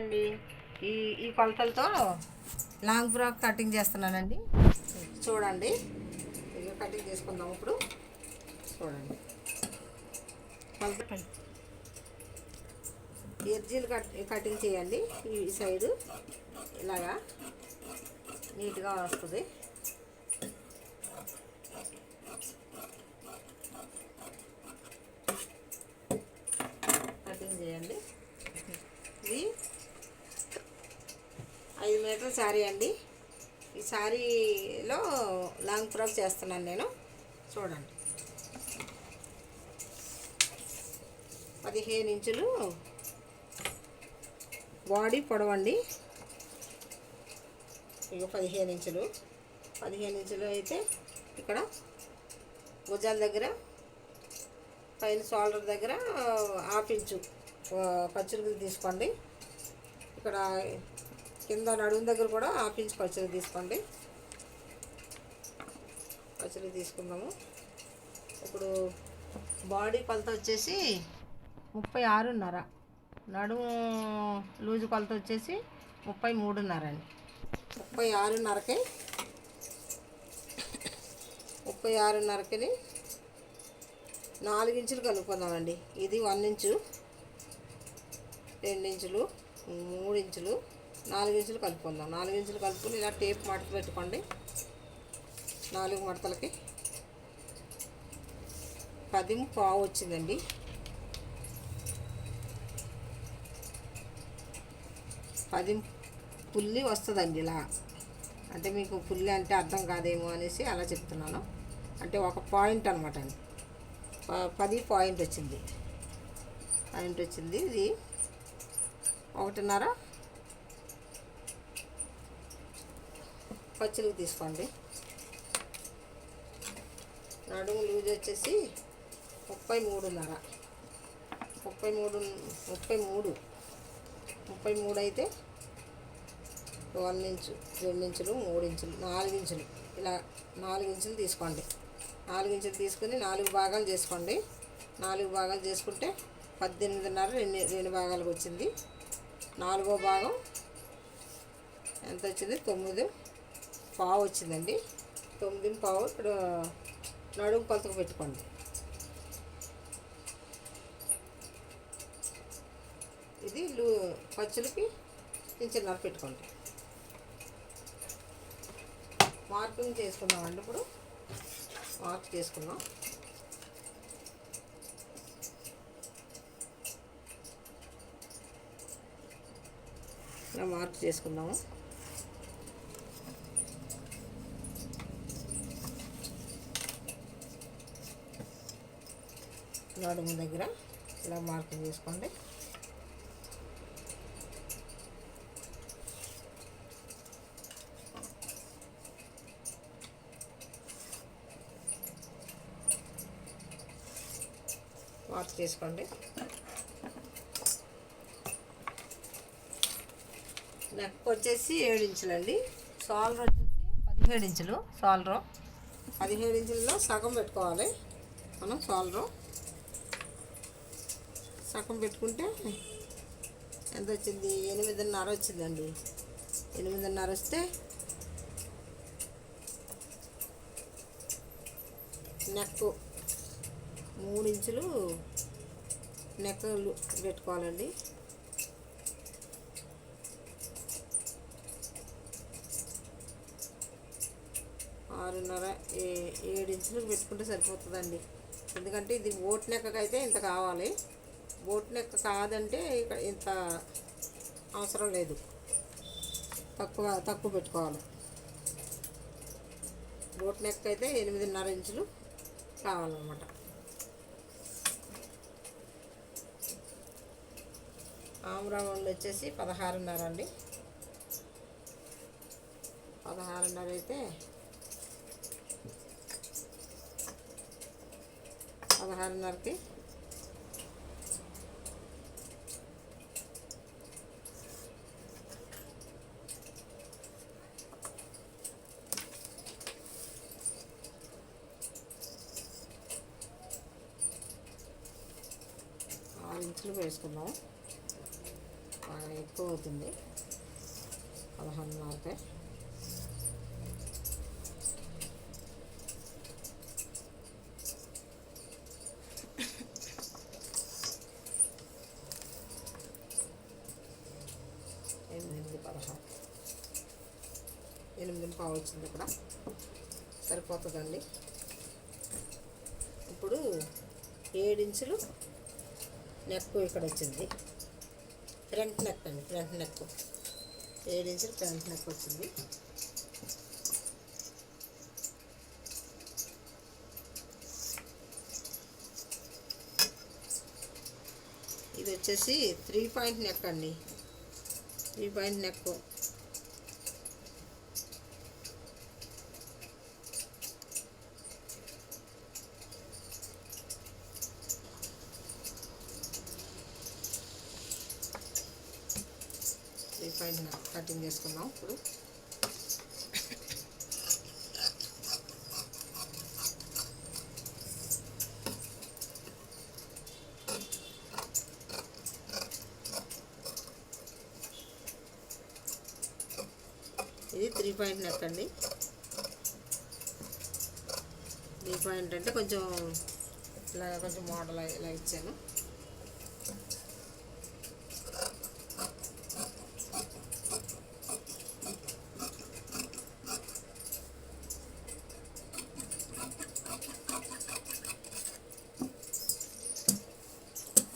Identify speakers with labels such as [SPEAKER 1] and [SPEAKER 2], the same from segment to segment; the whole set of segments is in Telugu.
[SPEAKER 1] అండి ఈ ఈ కొలతలతో లాంగ్ ఫ్రాక్ కటింగ్ చేస్తున్నానండి. చూడండి. ఇక కటింగ్ చేసుకుందాం ఇప్పుడు. చూడండి. కొలత ఎర్జీలు కట్ కటింగ్ చేయండి ఈ సైడు. ఇలాగా నీట్గా వస్తుంది కటింగ్ చేయండి ఇది మీటర్ మీటర్ల శారీ అండి. ఈ శారీలో లాంగ్ ఫ్రాక్ చేస్తున్నాను నేను. చూడండి. పదిహేను ఇంచులు బాడీ పొడవండి. ఇక పదిహేను ఇంచులు. పదిహేను ఇంచులు అయితే ఇక్కడ భుజాల దగ్గర పైన షోల్డర్ దగ్గర హాఫ్ ఇంచు పచ్చిరుగులు తీసుకోండి. ఇక్కడ కింద నడుము దగ్గర కూడా ఆపించి పచ్చడి తీసుకోండి. పచ్చడి తీసుకుందాము. ఇప్పుడు బాడీ కొలత వచ్చేసి ముప్పై ఆరున్నర. నడుము లూజు కొలత వచ్చేసి ముప్పై మూడున్నర అండి. ముప్పై ఆరున్నరకి. ముప్పై ఆరున్నరకి నాలుగు ఇంచులు కలుపుకుందామండి. ఇది వన్ ఇంచు రెండు ఇంచులు మూడు ఇంచులు. నాలుగు ఇంచులు కలుపుకుందాం. నాలుగు ఇంచులు కలుపుకుని ఇలా టేప్ మడత పెట్టుకోండి. నాలుగు మడతలకి. పది పావు వచ్చిందండి. పది పుల్లి వస్తుందండి ఇలా. అంటే మీకు పుల్లి అంటే అర్థం కాదేమో అనేసి అలా చెప్తున్నాను. అంటే ఒక పాయింట్ అనమాట అండి పది పాయింట్ వచ్చింది. పాయింట్ వచ్చింది. ఇది ఒకటిన్నర పచ్చిలు తీసుకోండి. నడుము లూజ్ వచ్చేసి ముప్పై మూడున్నర ముప్పై మూడు ముప్పై మూడు. ముప్పై మూడు అయితే వన్ ఇంచు రెండు ఇంచులు మూడు ఇంచులు నాలుగు ఇంచులు ఇలా నాలుగు ఇంచులు తీసుకోండి. నాలుగు ఇంచులు తీసుకుని నాలుగు భాగాలు చేసుకోండి. నాలుగు భాగాలు చేసుకుంటే పద్దెనిమిదిన్నర రెండు రెండు భాగాలకు వచ్చింది. నాలుగో భాగం ఎంత వచ్చింది? తొమ్మిది. పావు వచ్చిందండి తొమ్మిది పావు ఇక్కడ నడుము కొలతకు పెట్టుకోండి. ఇది లూ పచ్చులకి చిన్నర పెట్టుకోండి. మార్కింగ్ చేసుకుందామండి ఇప్పుడు. మార్క్ చేసుకుందాం. ఇలా మార్క్ చేసుకుందాము. నడుము దగ్గర. ఇలా మార్కింగ్ చేసుకోండి. మార్క్ చేసుకోండి. నెక్ వచ్చేసి ఏడు ఇంచులండి సాల్ర్ వచ్చేసి పదిహేడు ఇంచులు. సాల్రో పదిహేడు ఇంచుల్లో సగం పెట్టుకోవాలి. మనం సాల్రో సగం పెట్టుకుంటే ఎంత వచ్చింది? ఎనిమిదిన్నర వచ్చిందండి. ఎనిమిదిన్నర వస్తే నెక్ మూడు ఇంచులు నెక్కలు పెట్టుకోవాలండి. ఆరున్నర ఏ ఏడు ఇంచులు పెట్టుకుంటే సరిపోతుందండి. ఎందుకంటే ఇది ఓట్ నెక్కకైతే అయితే ఇంత కావాలి. బోట్ లెక్క కాదంటే ఇక్కడ ఇంత అవసరం లేదు. తక్కువ తక్కువ పెట్టుకోవాలి. బోట్ లెక్క అయితే ఎనిమిదిన్నర ఇంచులు కావాలన్నమాట. ఆమ్రావండ్ వచ్చేసి పదహారున్నర అండి. పదహారున్నర అయితే పదహారున్నరకి ఆరు ఇంచులు వేసుకుందాం బాగా ఎక్కువ అవుతుంది పదహారున్నరకే ఎనిమిది పదహారు. ఎనిమిది పావు వచ్చింది ఇక్కడ. సరిపోతుందండి. ఇప్పుడు ఏడించులు నెక్ ఇక్కడ వచ్చింది ఫ్రంట్ నెక్ అండి ఫ్రంట్ నెక్ ఏడించులు ఫ్రంట్ నెక్ వచ్చింది? ఇది వచ్చేసి త్రీ పాయింట్ నెక్ అండి. Three point neck three point neck చేసుకుందాం ఇప్పుడు. ఇది త్రీ పాయింట్ నెక్ అండి. త్రీ పాయింట్ అంటే కొంచెం ఇలా కొంచెం మోడల్ ఇలా ఇచ్చాను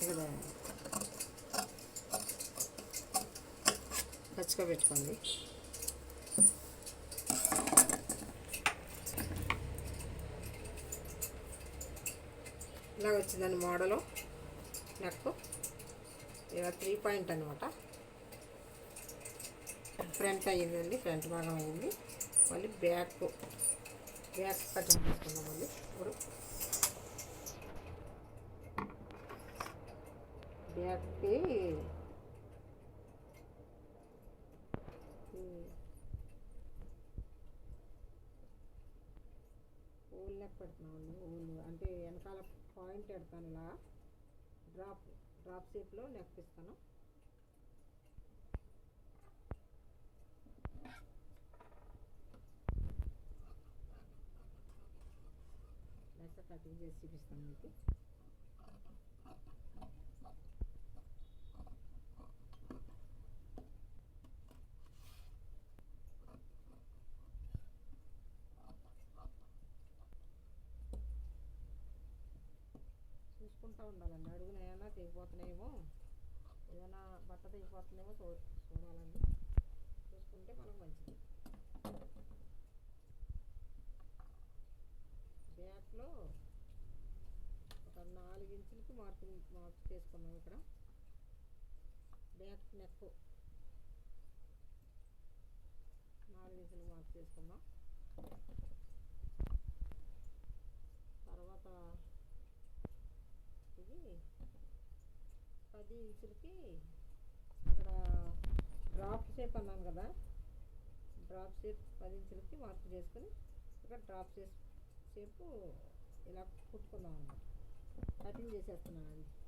[SPEAKER 1] ఇక్కడ పచ్చిగా పెట్టుకోండి. ఇలా వచ్చిందండి మోడలు. నెక్ ఇలా త్రీ పాయింట్ అనమాట ఫ్రంట్ అయ్యిందండి ఫ్రంట్ భాగం అయింది మళ్ళీ బ్యాక్ బ్యాక్ కటింగ్ చేసుకుందాం మళ్ళీ. ఇప్పుడు బ్యాక్కి ఊల్ నెక్ పెడుతున్నామండి అంటే వెనకాల పాయింట్ పెడతాను ఇలా డ్రాప్ డ్రాప్ షేప్లో నెక్ ఇస్తాను నెక్ కటింగ్ చేసి చూపిస్తాను మీకు. చూస్తూ ఉండాలండి. అడుగున ఏమైనా తెగిపోతున్నాయేమో. ఏదైనా బట్ట తెగిపోతుందేమో చూ చూడాలండి. చూసుకుంటే మనకు మంచిది. బ్యాక్లో ఒక నాలుగు ఇంచులకి మార్పు చేసుకున్నాం ఇక్కడ. బ్యాక్ నెక్ నాలుగు ఇంచులు చేసుకున్నాం. తర్వాత ఇది పది ఇంచులకి ఇక్కడ డ్రాప్ షేప్ అన్నాం కదా. డ్రాప్ షేప్ పది ఇంచులకి మార్పు చేసుకుని ఇక్కడ డ్రాప్ షేప్ షేపు ఇలా కుట్టుకుందాం అన్నమాట. కటింగ్ చేసేస్తున్నానండి.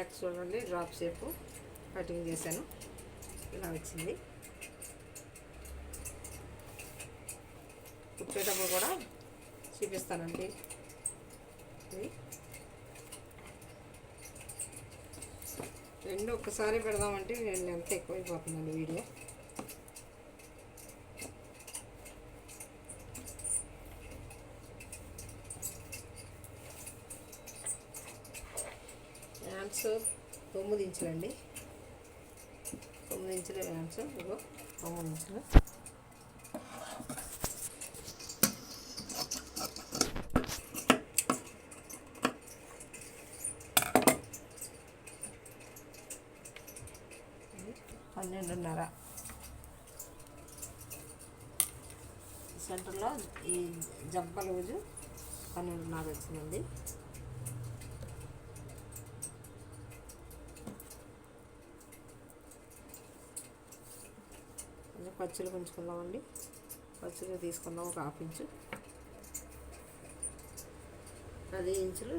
[SPEAKER 1] బ్యాక్ చూడండి డ్రాప్ షేప్ కటింగ్ చేశాను. ఇలా వచ్చింది. కుట్టేటప్పుడు కూడా చూపిస్తానండి. ఇది రెండు ఒక్కసారి పెడదామంటే నేను ఎంత ఎక్కువైపోతుందండి వీడియో. సో తొమ్మిది ఇంచులండి తొమ్మిది ఇంచుల హ్యాండ్స్ ఇదిగో తొమ్మిది ఇంచులు పన్నెండున్నర. సెంటర్లో ఈ జబ్బ రోజు పన్నెండున్నర వచ్చిందండి కొంచెం పచ్చులు పెంచుకుందామండి పచ్చులు తీసుకుందాం ఒక హాఫ్ ఇంచు. పది ఇంచులు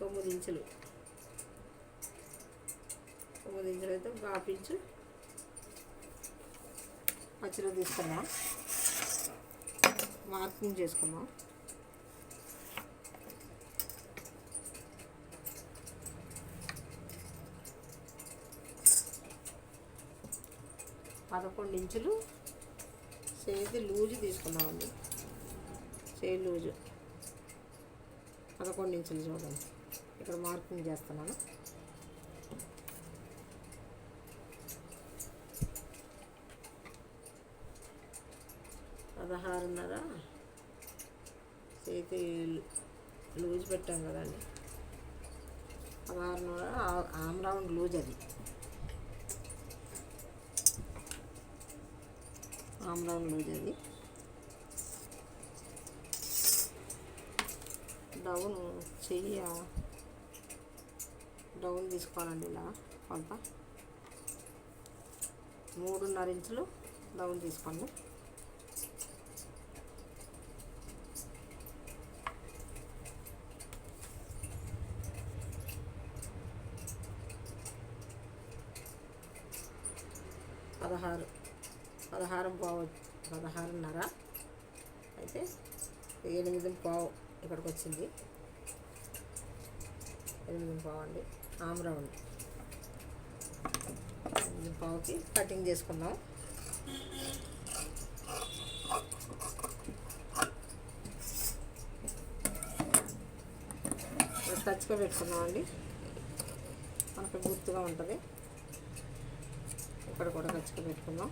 [SPEAKER 1] తొమ్మిది ఇంచులు. తొమ్మిది ఇంచులు అయితే ఒక హాఫ్ ఇంచు పచ్చిలో తీసుకుందాం. మార్కింగ్ చేసుకుందాం. పదకొండు ఇంచులు చేతి లూజు తీసుకున్నామండి చేయి లూజు. పదకొండు ఇంచులు చూడండి. ఇక్కడ మార్కింగ్ చేస్తున్నాను. పదహారున్నర. చేతి లూజ్ పెట్టాం కదండి. పదహారున్నర. ఆమ్ రౌండ్ లూజ్ అది. ఆమ్ లూజ్ అది. డౌన్ చెయ్యి డౌన్ తీసుకోవాలండి ఇలా కొంత. మూడున్నర ఇంచులు డౌన్ తీసుకోండి. పదహారు. పదహారు పావు పదహారున్నర. అయితే ఎనిమిది పావు ఇక్కడికి వచ్చింది ఎనిమిది పావు అండి. ఆమ్రౌండ్ ఎనిమిది పావుకి కటింగ్ చేసుకుందాం. టచ్గా పెట్టుకున్నామండి మనకు గుర్తుగా ఉంటుంది. ఇక్కడ కూడా ఖర్చుగా పెట్టుకుందాం.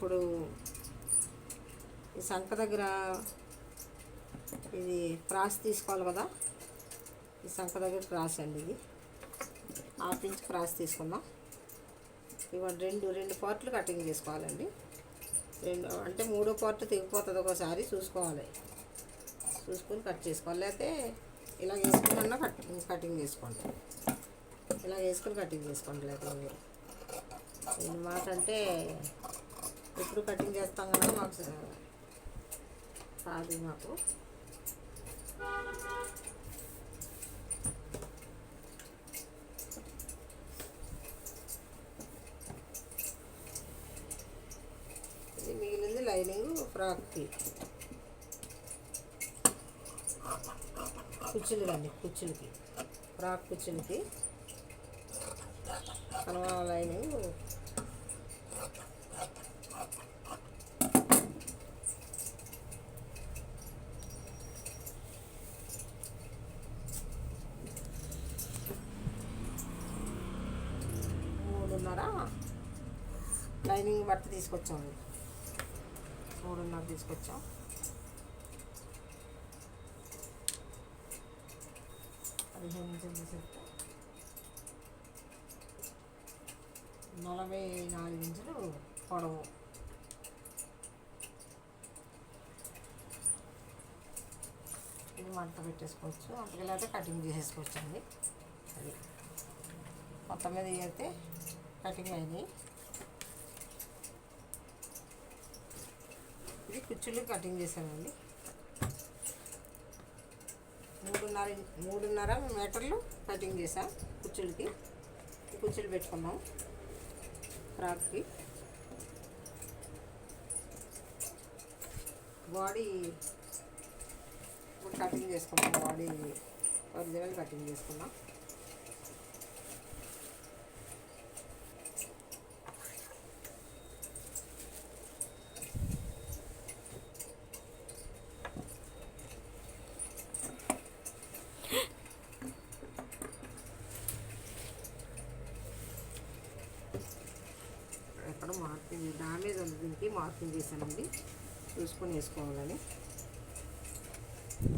[SPEAKER 1] ఇప్పుడు ఈ సంఖ దగ్గర ఇది క్రాస్ తీసుకోవాలి కదా. ఈ సంఖ దగ్గర క్రాస్ అండి ఇది. హాఫ్ ఇంచ్ క్రాస్ తీసుకుందాం. ఇవ్వండి రెండు రెండు పార్ట్లు కటింగ్ చేసుకోవాలండి. రెండు అంటే మూడో పార్ట్ తెగిపోతుంది ఒకసారి చూసుకోవాలి. చూసుకొని కట్ చేసుకోవాలి. లేకపోతే ఇలా వేసుకున్నా కట్ కటింగ్ చేసుకోండి. ఇలా వేసుకొని కటింగ్ చేసుకోండి లేకపోతే. మీరు మాట అంటే ఎప్పుడు కటింగ్ చేస్తాం కదా మాకు స- రాదు మాకు. ఇది మిగిలింది లైనింగ్ ఫ్రాక్కి కుచ్చులు కండి కుచ్చులకి ఫ్రాక్ కుచ్చులకి కనవా లైనింగ్ మూడున్నర లైనింగ్ బట్ట అండి మూడున్నర తీసుకొచ్చాం. పదిహేను ఇంచులు తీసేస్తే నలభై నాలుగు ఇంచులు పొడవు. ఇది మంట పెట్టేసుకోవచ్చు. అంతకెళ్ళైతే కటింగ్ చేసేసుకోవచ్చు అండి అది. మొత్తం మీద అయితే కటింగ్ అయినాయి. కుచ్చులు కటింగ్ చేశానండి. మూడున్నర మూడున్నర మీటర్లు కటింగ్ చేసా కుచ్చులకి. కుచ్చులు పెట్టుకున్నాం ఫ్రాక్కి బాడీ ఇప్పుడు కటింగ్ చేసుకున్నాం బాడీ ఒరిజినల్ కటింగ్ చేసుకున్నాం. చేశానండి చూసుకొని వేసుకోవాలని.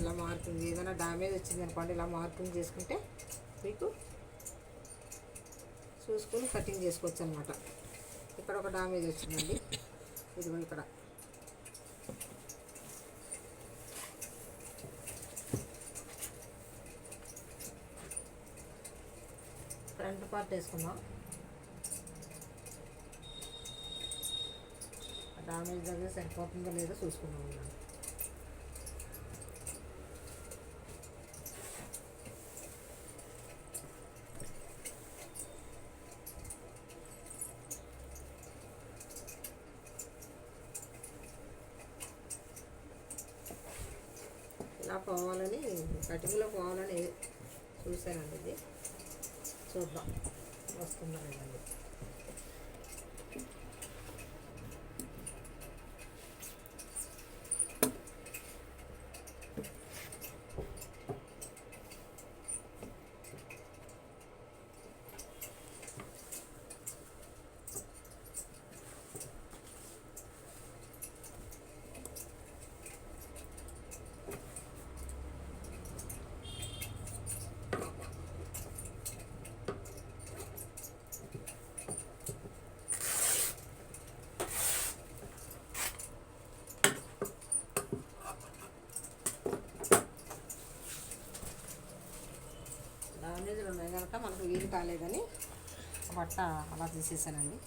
[SPEAKER 1] ఇలా మార్కింగ్ ఏదైనా డ్యామేజ్ వచ్చింది అనుకోండి ఇలా మార్కింగ్ చేసుకుంటే మీకు చూసుకొని కటింగ్ చేసుకోవచ్చు అనమాట ఇక్కడ ఒక డ్యామేజ్ వచ్చిందండి. ఇదిగో ఇక్కడ. ఫ్రంట్ పార్ట్ వేసుకుందాం. డామేజ్ దగ్గర సరిపోతుందో లేదో చూసుకుందాం మనం. ఇలా పోవాలని కటింగ్లో పోవాలని చూశానండి ఇది. చూద్దాం. వస్తున్నానండి కాలేదని. బట్ట అలా తీసేసానండి.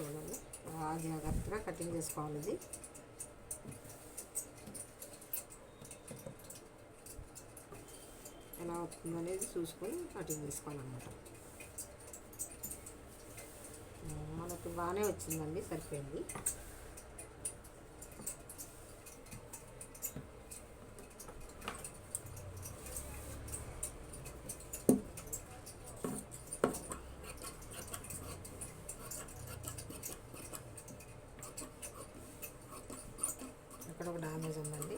[SPEAKER 1] చూడండి. బాగా జాగ్రత్తగా కటింగ్ చేసుకోవాలి ఇది. ఎలా అవుతుందనేది చూసుకొని కటింగ్ చేసుకోవాలన్నమాట. మనకు బాగానే వచ్చిందండి సరిపోయింది.